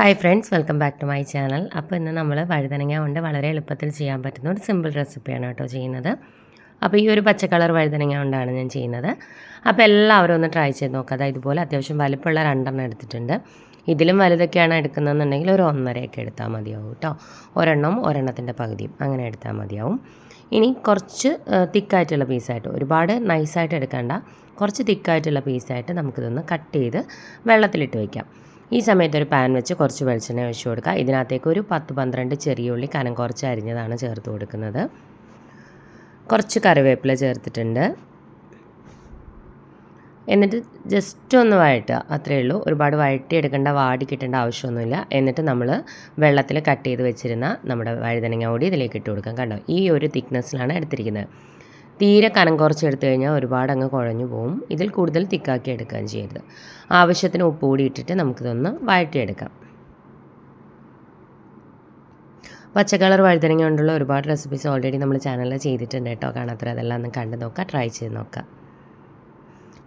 Hi friends welcome back to my channel അപ്പോൾ ഇന്ന് നമ്മൾ വഴുതനങ്ങ കൊണ്ട് വളരെ എളുപ്പത്തിൽ ചെയ്യാൻ പറ്റുന്ന ഒരു സിമ്പിൾ റെസിപ്പിയാണ് കേട്ടോ ചെയ്യുന്നത്. അപ്പോൾ ഈ ഒരു പച്ച കളർ വഴുതനങ്ങ കൊണ്ടാണ് ഞാൻ ചെയ്യുന്നത്. അപ്പോൾ എല്ലാവരും ഒന്ന് ട്രൈ ചെയ്ത് നോക്കുക അതായത് ഇതുപോലെ അത്യാവശ്യം വലിപ്പമുള്ള രണ്ടെണ്ണം എടുത്തിട്ടുണ്ട്. ഇതിലും വലുതൊക്കെയാണ് എടുക്കുന്നതെന്നുണ്ടെങ്കിൽ ഒരു ഒന്നരയൊക്കെ എടുത്താൽ മതിയാവും കേട്ടോ. ഒരെണ്ണം ഒരെണ്ണത്തിന്റെ പകുതിയും അങ്ങനെ എടുത്താൽ മതിയാവും. ഇനി കുറച്ച് തിക്കായിട്ടുള്ള പീസായിട്ട് ഒരുപാട് നൈസായിട്ട് എടുക്കേണ്ട. കുറച്ച് തിക്കായിട്ടുള്ള പീസായിട്ട് നമുക്കിതൊന്ന് കട്ട് ചെയ്ത് വെള്ളത്തിലിട്ട് വയ്ക്കാം ഈ സമയത്ത് ഒരു പാൻ വെച്ച് കുറച്ച് വെളിച്ചെണ്ണ ഒഴിച്ചു കൊടുക്കുക. ഇതിനകത്തേക്ക് ഒരു പത്ത് പന്ത്രണ്ട് ചെറിയ ഉള്ളി കനം കുറച്ച് അരിഞ്ഞതാണ് ചേർത്ത് കൊടുക്കുന്നത്. കുറച്ച് കറിവേപ്പില ചേർത്തിട്ടുണ്ട്. എന്നിട്ട് ജസ്റ്റ് ഒന്ന് വഴറ്റുക. അത്രയേ ഉള്ളൂ. ഒരുപാട് വഴറ്റി എടുക്കേണ്ട വാടി കിട്ടേണ്ട ആവശ്യമൊന്നുമില്ല. എന്നിട്ട് നമ്മൾ വെള്ളത്തിൽ കട്ട് ചെയ്ത് വെച്ചിരുന്ന നമ്മുടെ വഴുതനങ്ങ കൂടി ഇതിലേക്ക് ഇട്ട് കൊടുക്കാം. കണ്ടോ? ഈ ഒരു തിക്നെസ്സിലാണ് എടുത്തിരിക്കുന്നത്. തീരെ കനം കുറച്ച് എടുത്തു കഴിഞ്ഞാൽ ഒരുപാട് അങ്ങ് കുഴഞ്ഞു പോവും. ഇതിൽ കൂടുതൽ തിക്കാക്കി എടുക്കുകയും ചെയ്യരുത്. ആവശ്യത്തിന് ഉപ്പ് കൂടി ഇട്ടിട്ട് നമുക്കിതൊന്ന് വഴറ്റിയെടുക്കാം. പച്ചക്കളർ കളർ വഴുതനങ്ങ കൊണ്ടുള്ള ഒരുപാട് റെസിപ്പീസ് ഓൾറെഡി നമ്മൾ ചാനലിൽ ചെയ്തിട്ടുണ്ട് കേട്ടോ. കാണാത്ര അതെല്ലാം ഒന്ന് കണ്ടു നോക്കാം ട്രൈ ചെയ്ത് നോക്കാം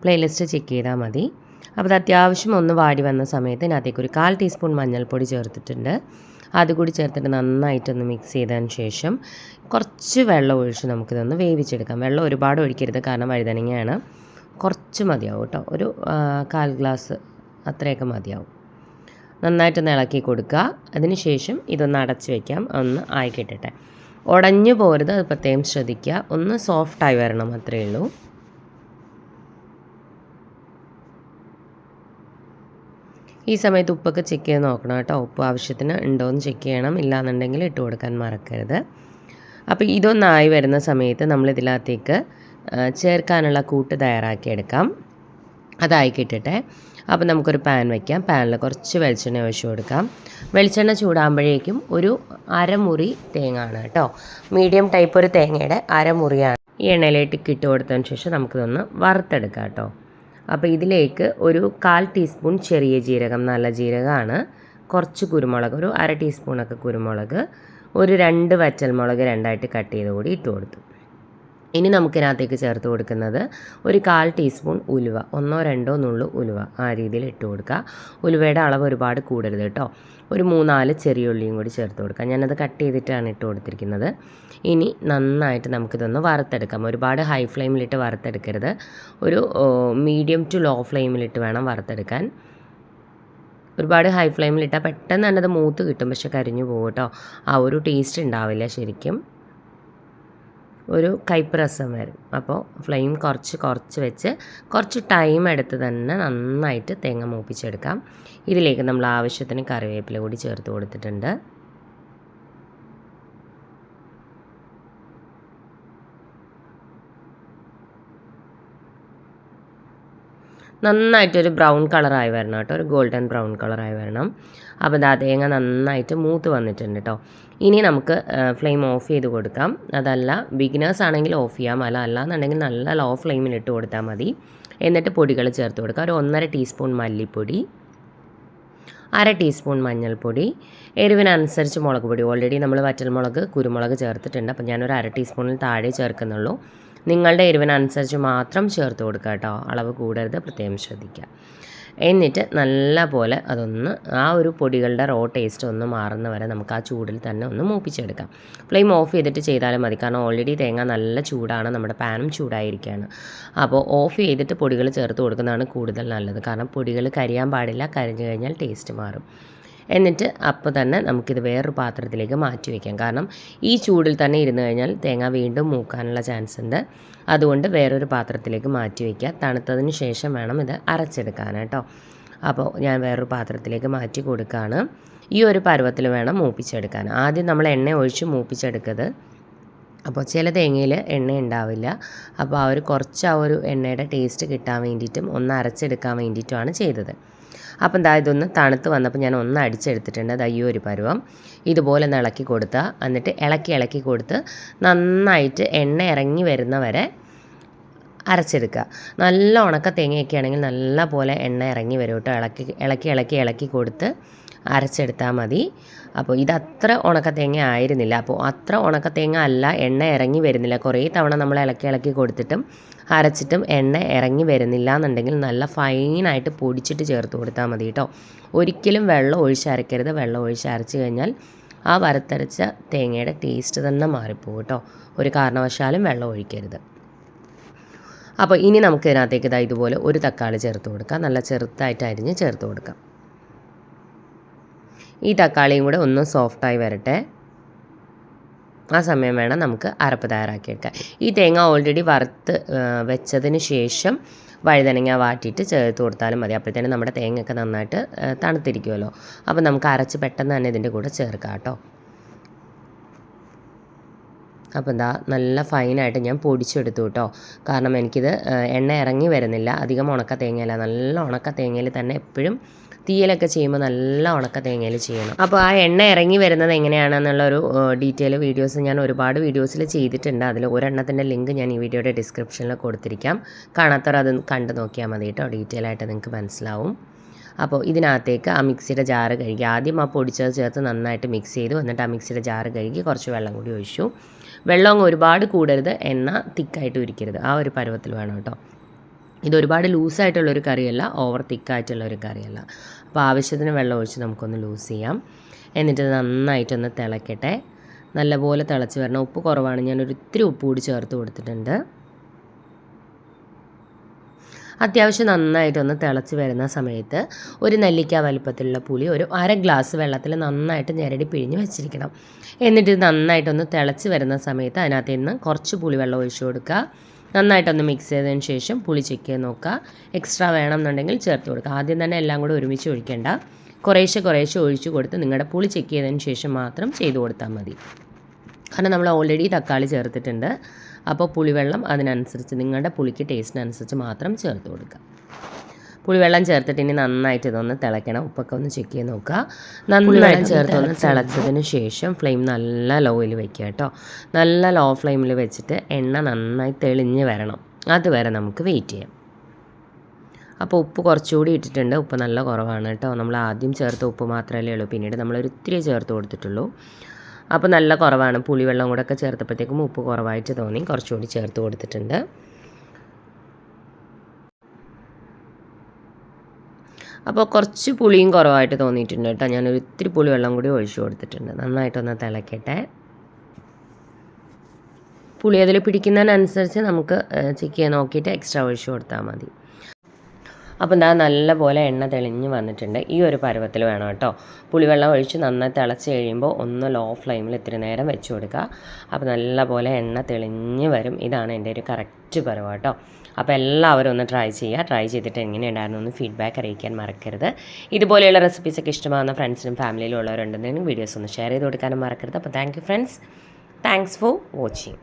പ്ലേലിസ്റ്റ് ചെക്ക് ചെയ്താൽ മതി. അപ്പോൾ അത് അത്യാവശ്യം ഒന്ന് വാടി വന്ന സമയത്ത് ഇതിനകത്തേക്ക് ഒരു കാൽ ടീസ്പൂൺ മഞ്ഞൾപ്പൊടി ചേർത്തിട്ടുണ്ട്. അതുകൂടി ചേർത്തിട്ട് നന്നായിട്ടൊന്ന് മിക്സ് ചെയ്തതിന് ശേഷം കുറച്ച് വെള്ളം ഒഴിച്ച് നമുക്കിതൊന്ന് വേവിച്ചെടുക്കാം. വെള്ളം ഒരുപാട് ഒഴിക്കരുത് കാരണം വഴുതനങ്ങയാണ്. കുറച്ച് മതിയാവും കേട്ടോ. ഒരു കാൽ ഗ്ലാസ് അത്രയൊക്കെ മതിയാവും. നന്നായിട്ടൊന്ന് ഇളക്കി കൊടുക്കുക. അതിന് ശേഷം ഇതൊന്ന് അടച്ച് വയ്ക്കാം ഒന്ന് ആയി ഉടഞ്ഞു പോരുത് അത് പ്രത്യേകം ശ്രദ്ധിക്കുക. ഒന്ന് സോഫ്റ്റായി വരണം അത്രയേ ഉള്ളൂ. ഈ സമയത്ത് ഉപ്പൊക്കെ ചെക്ക് ചെയ്ത് നോക്കണം കേട്ടോ. ഉപ്പ് ആവശ്യത്തിന് ഉണ്ടോ എന്ന് ചെക്ക് ചെയ്യണം. ഇല്ലാന്നുണ്ടെങ്കിൽ ഇട്ട് കൊടുക്കാൻ മറക്കരുത്. അപ്പോൾ ഇതൊന്നായി വരുന്ന സമയത്ത് നമ്മൾ ഇതിനകത്തേക്ക് ചേർക്കാനുള്ള കൂട്ട് തയ്യാറാക്കിയെടുക്കാം അതായി കിട്ടട്ടെ. അപ്പോൾ നമുക്കൊരു പാൻ വയ്ക്കാം പാനിൽ കുറച്ച് വെളിച്ചെണ്ണ ഒഴിച്ചു കൊടുക്കാം. വെളിച്ചെണ്ണ ചൂടാകുമ്പോഴേക്കും ഒരു അരമുറി തേങ്ങ ആണ് കേട്ടോ. മീഡിയം ടൈപ്പ് ഒരു തേങ്ങയുടെ അരമുറിയാണ്. ഈ എണ്ണയിലേക്ക് ഇട്ട് കൊടുത്തതിന് ശേഷം നമുക്കിതൊന്ന് വറുത്തെടുക്കാം കേട്ടോ. അപ്പോൾ ഇതിലേക്ക് ഒരു കാൽ ടീസ്പൂൺ ചെറിയ ജീരകം നല്ല ജീരകമാണ്. കുറച്ച് കുരുമുളക് ഒരു അര ടീസ്പൂണൊക്കെ കുരുമുളക് ഒരു രണ്ട് വറ്റൽമുളക് രണ്ടായിട്ട് കട്ട് ചെയ്ത് കൂടി ഇട്ട് കൊടുത്തു. ഇനി നമുക്കിനകത്തേക്ക് ചേർത്ത് കൊടുക്കുന്നത് ഒരു കാൽ ടീസ്പൂൺ ഉലുവ. ഒന്നോ രണ്ടോ നുള്ളു ഉലുവ ആ രീതിയിൽ ഇട്ട് കൊടുക്കുക. ഉലുവയുടെ അളവ് ഒരുപാട് കൂടരുത് കേട്ടോ. ഒരു മൂന്നാൽ ചെറിയ ഉള്ളിയും കൂടി ചേർത്ത് കൊടുക്കുക. ഞാനത് കട്ട് ചെയ്തിട്ടാണ് ഇട്ട് കൊടുത്തിരിക്കുന്നത്. ഇനി നന്നായിട്ട് നമുക്കിതൊന്ന് വറുത്തെടുക്കാം. ഒരുപാട് ഹൈ ഫ്ലെയിമിലിട്ട് വറുത്തെടുക്കരുത്. ഒരു മീഡിയം ടു ലോ ഫ്ലെയിമിലിട്ട് വേണം വറുത്തെടുക്കാൻ. ഒരുപാട് ഹൈ ഫ്ലെയിമിലിട്ടാൽ പെട്ടെന്ന് തന്നെ അത് മൂത്ത് കിട്ടും. പക്ഷെ കരിഞ്ഞു പോകും ആ ഒരു ടേസ്റ്റ് ഉണ്ടാവില്ല ശരിക്കും. ഒരു കയ്പ്പ് വരും അപ്പോൾ ഫ്ലെയിം കുറച്ച് കുറച്ച് വെച്ച് കുറച്ച് ടൈം എടുത്ത് തന്നെ നന്നായിട്ട് തേങ്ങ മൂപ്പിച്ചെടുക്കാം. ഇതിലേക്ക് നമ്മൾ ആവശ്യത്തിന് കറിവേപ്പില കൂടി ചേർത്ത് കൊടുത്തിട്ടുണ്ട്. നന്നായിട്ടൊരു ബ്രൗൺ കളറായി വരണം കേട്ടോ. ഒരു ഗോൾഡൻ ബ്രൗൺ കളറായി വരണം. അപ്പോൾ ദാ തേങ്ങ നന്നായിട്ട് മൂത്ത് വന്നിട്ടുണ്ട് കേട്ടോ. ഇനി നമുക്ക് ഫ്ലെയിം ഓഫ് ചെയ്ത് കൊടുക്കാം. അതല്ല ബിഗിനേഴ്സ് ആണെങ്കിൽ ഓഫ് ചെയ്യാം. അല്ല അല്ലാന്നുണ്ടെങ്കിൽ നല്ല ലോ ഫ്ലെയിമിൽ ഇട്ട് കൊടുത്താൽ മതി. എന്നിട്ട് പൊടികൾ ചേർത്ത് കൊടുക്കുക ഒരു ഒന്നര ടീസ്പൂൺ മല്ലിപ്പൊടി അര ടീസ്പൂൺ മഞ്ഞൾപ്പൊടി എരിവിനനുസരിച്ച് മുളക് പൊടി. ഓൾറെഡി നമ്മൾ വറ്റൽമുളക് കുരുമുളക് ചേർത്തിട്ടുണ്ട്. അപ്പോൾ ഞാനൊരു അര ടീസ്പൂണിൽ താഴെ ചേർക്കുന്നുള്ളൂ. നിങ്ങളുടെ എരിവിനനുസരിച്ച് മാത്രം ചേർത്ത് കൊടുക്കുക കേട്ടോ. അളവ് കൂടരുത് പ്രത്യേകം ശ്രദ്ധിക്കുക. എന്നിട്ട് നല്ല പോലെ അതൊന്ന് ആ ഒരു പൊടികളുടെ റോ ടേസ്റ്റ് ഒന്ന് മാറുന്ന വരെ നമുക്ക് ആ ചൂടിൽ തന്നെ ഒന്ന് മൂപ്പിച്ചെടുക്കാം. ഫ്ലെയിം ഓഫ് ചെയ്തിട്ട് ചെയ്താലും മതി. കാരണം ഓൾറെഡി തേങ്ങ നല്ല ചൂടാണ്. നമ്മുടെ പാനും ചൂടായിരിക്കുകയാണ്. അപ്പോൾ ഓഫ് ചെയ്തിട്ട് പൊടികൾ ചേർത്ത് കൊടുക്കുന്നതാണ് കൂടുതൽ നല്ലത്. കാരണം പൊടികൾ കരിയാൻ പാടില്ല. കരിഞ്ഞു കഴിഞ്ഞാൽ ടേസ്റ്റ് മാറും. എന്നിട്ട് അപ്പോൾ തന്നെ നമുക്കിത് വേറൊരു പാത്രത്തിലേക്ക് മാറ്റി വയ്ക്കാം കാരണം ഈ ചൂടിൽ തന്നെ ഇരുന്ന് കഴിഞ്ഞാൽ തേങ്ങ വീണ്ടും മൂക്കാനുള്ള ചാൻസ് ഉണ്ട്. അതുകൊണ്ട് വേറൊരു പാത്രത്തിലേക്ക് മാറ്റി വയ്ക്കുക തണുത്തതിന് ശേഷം വേണം ഇത് അരച്ചെടുക്കാൻ കേട്ടോ. അപ്പോൾ ഞാൻ വേറൊരു പാത്രത്തിലേക്ക് മാറ്റി കൊടുക്കുകയാണ്. ഈ ഒരു പരുവത്തിൽ വേണം മൂപ്പിച്ചെടുക്കാൻ. ആദ്യം നമ്മൾ എണ്ണ ഒഴിച്ച് മൂപ്പിച്ചെടുക്കരുത്. അപ്പോൾ ചില തേങ്ങയിൽ എണ്ണ ഉണ്ടാവില്ല. അപ്പോൾ ആ ഒരു കുറച്ച് ആ ഒരു എണ്ണയുടെ ടേസ്റ്റ് കിട്ടാൻ വേണ്ടിയിട്ടും ഒന്ന് അരച്ചെടുക്കാൻ വേണ്ടിയിട്ടുമാണ് ചെയ്തത്. അപ്പം ദാ ഇതൊന്ന് തണുത്ത് വന്നപ്പോൾ ഞാൻ ഒന്ന് അടിച്ചെടുത്തിട്ടുണ്ട്. അത് ഈ ഒരു പരുവം. ഇതുപോലെ ഒന്ന് ഇളക്കി കൊടുത്താൽ എന്നിട്ട് ഇളക്കി ഇളക്കി കൊടുത്ത് നന്നായിട്ട് എണ്ണ ഇറങ്ങി വരുന്ന വരെ അരച്ചെടുക്കുക. നല്ല ഉണക്ക തേങ്ങയൊക്കെ ആണെങ്കിൽ നല്ല പോലെ എണ്ണ ഇറങ്ങി വരും കേട്ടോ. ഇളക്കി ഇളക്കി ഇളക്കി ഇളക്കി കൊടുത്ത് അരച്ചെടുത്താൽ മതി. അപ്പോൾ ഇത് അത്ര ഉണക്ക തേങ്ങ ആയിരുന്നില്ല. അപ്പോൾ അത്ര ഉണക്ക തേങ്ങ അല്ല എണ്ണ ഇറങ്ങി വരുന്നില്ല. കുറേ തവണ നമ്മൾ ഇളക്കി ഇളക്കി കൊടുത്തിട്ടും അരച്ചിട്ടും എണ്ണ ഇറങ്ങി വരുന്നില്ല എന്നുണ്ടെങ്കിൽ നല്ല ഫൈനായിട്ട് പൊടിച്ചിട്ട് ചേർത്ത് കൊടുത്താൽ മതി കേട്ടോ. ഒരിക്കലും വെള്ളം ഒഴിച്ച് അരക്കരുത്. വെള്ളം ഒഴിച്ച് അരച്ച് കഴിഞ്ഞാൽ ആ വരത്തരച്ച തേങ്ങയുടെ ടേസ്റ്റ് തന്നെ മാറിപ്പോകും കേട്ടോ. ഒരു കാരണവശാലും വെള്ളം ഒഴിക്കരുത്. അപ്പോൾ ഇനി നമുക്ക് ഇതിനകത്തേക്ക് ഇതാ ഇതുപോലെ ഒരു തക്കാളി ചേർത്ത് കൊടുക്കാം. നല്ല ചെറുതായിട്ട് അരിഞ്ഞ് ചേർത്ത് കൊടുക്കാം. ഈ തക്കാളിയും കൂടെ ഒന്ന് സോഫ്റ്റായി വരട്ടെ. ആ സമയം വേണം നമുക്ക് അരപ്പ് തയ്യാറാക്കിയെടുക്കാൻ. ഈ തേങ്ങ ഓൾറെഡി വറുത്ത് വെച്ചതിന് ശേഷം വഴുതനങ്ങ വാട്ടിയിട്ട് ചേർത്ത് കൊടുത്താലും മതി. അപ്പോഴത്തേനും നമ്മുടെ തേങ്ങയൊക്കെ നന്നായിട്ട് തണുത്തിരിക്കുമല്ലോ. അപ്പോൾ നമുക്ക് അരച്ച് പെട്ടെന്ന് തന്നെ ഇതിന്റെ കൂടെ ചേർക്കാം കേട്ടോ. അപ്പോൾ എന്താ നല്ല ഫൈനായിട്ട് ഞാൻ പൊടിച്ചെടുത്തു കേട്ടോ. കാരണം എനിക്കിത് എണ്ണ ഇറങ്ങി വരുന്നില്ല. അധികം ഉണക്ക തേങ്ങയല്ല. നല്ല ഉണക്ക തേങ്ങയിൽ തന്നെ എപ്പോഴും തീയലൊക്കെ ചെയ്യുമ്പോൾ നല്ല ഉണക്ക തേങ്ങയിൽ ചെയ്യണം. അപ്പോൾ ആ എണ്ണ ഇറങ്ങി വരുന്നത് എങ്ങനെയാണെന്നുള്ളൊരു ഡീറ്റെയിൽ വീഡിയോസ് ഞാൻ ഒരുപാട് വീഡിയോസിൽ ചെയ്തിട്ടുണ്ട്. അതിൽ ഒരെണ്ണത്തിന്റെ ലിങ്ക് ഞാൻ ഈ വീഡിയോയുടെ ഡിസ്ക്രിപ്ഷനിൽ കൊടുത്തിരിക്കാം. കാണാത്തവർ അത് കണ്ടു നോക്കിയാൽ മതി കേട്ടോ. ഡീറ്റെയിൽ ആയിട്ട് നിങ്ങൾക്ക് മനസ്സിലാവും. അപ്പോൾ ഇതിനകത്തേക്ക് ആ മിക്സിയുടെ ജാറ് കഴുകി ആദ്യം ആ പൊടിച്ചത് ചേർത്ത് നന്നായിട്ട് മിക്സ് ചെയ്തു. എന്നിട്ട് ആ മിക്സിയുടെ ജാറ് കഴുകി കുറച്ച് വെള്ളം കൂടി ഒഴിച്ചു. വെള്ളം ഒരുപാട് കൂടരുത്. എണ്ണ തിക്കായിട്ട് ഉരിക്കരുത്. ആ ഒരു പരുവത്തിൽ വേണം കേട്ടോ. ഇത് ഒരുപാട് ലൂസായിട്ടുള്ളൊരു കറിയല്ല ഓവർ തിക്കായിട്ടുള്ള ഒരു കറിയല്ല. അപ്പോൾ ആവശ്യത്തിന് വെള്ളം ഒഴിച്ച് നമുക്കൊന്ന് ലൂസ് ചെയ്യാം. എന്നിട്ട് നന്നായിട്ടൊന്ന് തിളക്കട്ടെ. നല്ലപോലെ തിളച്ച് വരണം. ഉപ്പ് കുറവാണ്. ഞാനൊരു ഇത്തിരി ഉപ്പ് കൂടി ചേർത്ത് കൊടുത്തിട്ടുണ്ട്. അത്യാവശ്യം നന്നായിട്ടൊന്ന് തിളച്ച് വരുന്ന സമയത്ത് ഒരു നെല്ലിക്ക വലുപ്പത്തിലുള്ള പുളി ഒരു അര ഗ്ലാസ് വെള്ളത്തിൽ നന്നായിട്ട് ഞെരടി പിഴിഞ്ഞ് വെച്ചിരിക്കണം. എന്നിട്ട് നന്നായിട്ടൊന്ന് തിളച്ച് വരുന്ന സമയത്ത് അതിനകത്ത് നിന്ന് കുറച്ച് പുളിവെള്ളം ഒഴിച്ചു കൊടുക്കുക. നന്നായിട്ടൊന്ന് മിക്സ് ചെയ്തതിന് ശേഷം പുളി ചെക്ക് ചെയ്ത് നോക്കുക. എക്സ്ട്രാ വേണമെന്നുണ്ടെങ്കിൽ ചേർത്ത് കൊടുക്കുക. ആദ്യം തന്നെ എല്ലാം കൂടെ ഒരുമിച്ച് ഒഴിക്കേണ്ട. കുറേശ്ശെ കുറേശ്ശെ ഒഴിച്ചു കൊടുത്ത് നിങ്ങളുടെ പുളി ചെക്ക് ചെയ്തതിന് ശേഷം മാത്രം ചെയ്തു കൊടുത്താൽ മതി. കാരണം നമ്മൾ ഓൾറെഡി തക്കാളി ചേർത്തിട്ടുണ്ട്. അപ്പോൾ പുളിവെള്ളം അതിനനുസരിച്ച് നിങ്ങളുടെ പുളിക്ക് ടേസ്റ്റിനനുസരിച്ച് മാത്രം ചേർത്ത് കൊടുക്കുക. പുളിവെള്ളം ചേർത്തിട്ട് ഇനി നന്നായിട്ട് ഇതൊന്ന് തിളയ്ക്കണം. ഉപ്പൊക്കെ ഒന്ന് ചെക്ക് ചെയ്ത് നോക്കുക. നന്നായിട്ട് ചേർത്ത് ഒന്ന് തിളച്ചതിന് ശേഷം ഫ്ലെയിം നല്ല ലോയിൽ വെക്കുക കേട്ടോ. നല്ല ലോ ഫ്ലെയിമിൽ വെച്ചിട്ട് എണ്ണ നന്നായി തെളിഞ്ഞ് വരണം. അതുവരെ നമുക്ക് വെയിറ്റ് ചെയ്യാം. അപ്പോൾ ഉപ്പ് കുറച്ചുകൂടി ഇട്ടിട്ടുണ്ട്. ഉപ്പ് നല്ല കുറവാണ് കേട്ടോ. നമ്മൾ ആദ്യം ചേർത്ത ഉപ്പ് മാത്രമല്ലേ ഉള്ളൂ. പിന്നീട് നമ്മൾ ഒരിത്തിരി ചേർത്ത് കൊടുത്തിട്ടുള്ളൂ. അപ്പോൾ നല്ല കുറവാണ്. പുളിവെള്ളം കൂടെ ഒക്കെ ചേർത്തപ്പോഴത്തേക്കും ഉപ്പ് കുറവായിട്ട് തോന്നി. കുറച്ചുകൂടി ചേർത്ത് കൊടുത്തിട്ടുണ്ട്. അപ്പോൾ കുറച്ച് പുളിയും കുറവായിട്ട് തോന്നിയിട്ടുണ്ട് കേട്ടോ. ഞാനൊരു ഇത്തിരി പുളി വെള്ളം കൂടി ഒഴിച്ചു കൊടുത്തിട്ടുണ്ട്. നന്നായിട്ടൊന്ന് തിളക്കട്ടെ. പുളി അതിൽ പിടിക്കുന്നതിനനുസരിച്ച് നമുക്ക് ചിക്കിയെ നോക്കിയിട്ട് എക്സ്ട്രാ ഒഴിച്ചു കൊടുത്താൽ മതി. അപ്പോൾ ഇതാ നല്ലപോലെ എണ്ണ തെളിഞ്ഞ് വന്നിട്ടുണ്ട്. ഈ ഒരു പരുവത്തിൽ വേണം കേട്ടോ. പുളിവെള്ളം ഒഴിച്ച് നന്നായി തിളച്ച് കഴിയുമ്പോൾ ഒന്ന് ലോ ഫ്ലെയിമിൽ ഇത്തിരി നേരം വെച്ച് കൊടുക്കുക. അപ്പോൾ നല്ലപോലെ എണ്ണ തെളിഞ്ഞ് വരും. ഇതാണ് എന്റെ ഒരു കറക്റ്റ് പരുവം കേട്ടോ. അപ്പോൾ എല്ലാവരും ഒന്ന് ട്രൈ ചെയ്യുക. ട്രൈ ചെയ്തിട്ട് എങ്ങനെയുണ്ടായിരുന്നു ഒന്ന് ഫീഡ്ബാക്ക് അറിയിക്കാൻ മറക്കരുത്. ഇതുപോലെയുള്ള റെസിപ്പീസൊക്കെ ഇഷ്ടമാകുന്ന ഫ്രണ്ട്സിനും ഫാമിലിയിലും ഉള്ളവരുണ്ടെന്നുണ്ടെങ്കിൽ വീഡിയോസ് ഒന്ന് ഷെയർ ചെയ്ത് കൊടുക്കാനും മറക്കരുത്. അപ്പോൾ thank friends thanks for watching